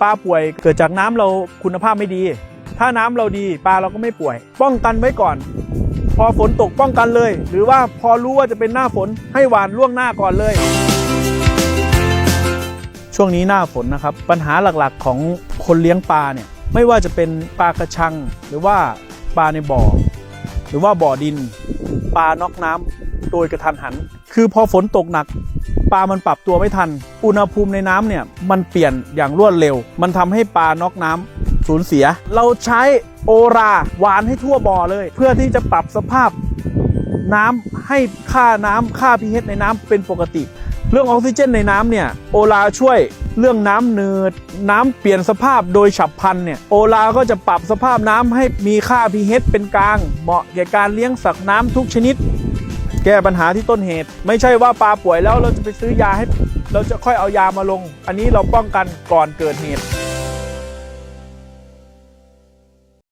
ปลาป่วยเกิดจากน้ำเราคุณภาพไม่ดี ถ้าน้ำเราดีปลาเราก็ไม่ป่วย ป้องกันไว้ก่อน พอฝนตกป้องกันเลย หรือว่าพอรู้ว่าจะเป็นหน้าฝนให้หวานล่วงหน้าก่อนเลย ช่วงนี้หน้าฝนนะครับ ปัญหาหลักๆของคนเลี้ยงปลาเนี่ยไม่ว่าจะเป็นปลากระชัง หรือว่าปลาในบ่อ หรือว่าบ่อดิน ปลานอกน้ำ โดยกระทันหัน คือพอฝนตกหนัก ปลามันปรับตัวไม่ทัน อุณหภูมิในน้ำเนี่ยมันเปลี่ยนอย่างรวดเร็ว มันทำให้ปลานอกน้ำสูญเสีย เราใช้โอราหวานให้ทั่วบ่อเลย เพื่อที่จะปรับสภาพน้ำให้ค่าน้ำค่า pH ในน้ำเป็นปกติ เรื่องออกซิเจนในน้ำเนี่ยโอลาช่วยเรื่องน้ำเนืดน้ำเปลี่ยนสภาพโดยฉับพลันเนี่ยโอลาก็จะปรับสภาพน้ำให้มีค่า pH เป็นกลาง เหมาะแก่การเลี้ยงสัตว์น้ำทุกชนิด แก้ปัญหาที่ต้นเหตุ ไม่ใช่ว่าปลาป่วยแล้วเราจะไปซื้อยาให้ เราจะค่อยเอายามาลง อันนี้เราป้องกันก่อนเกิดเหตุ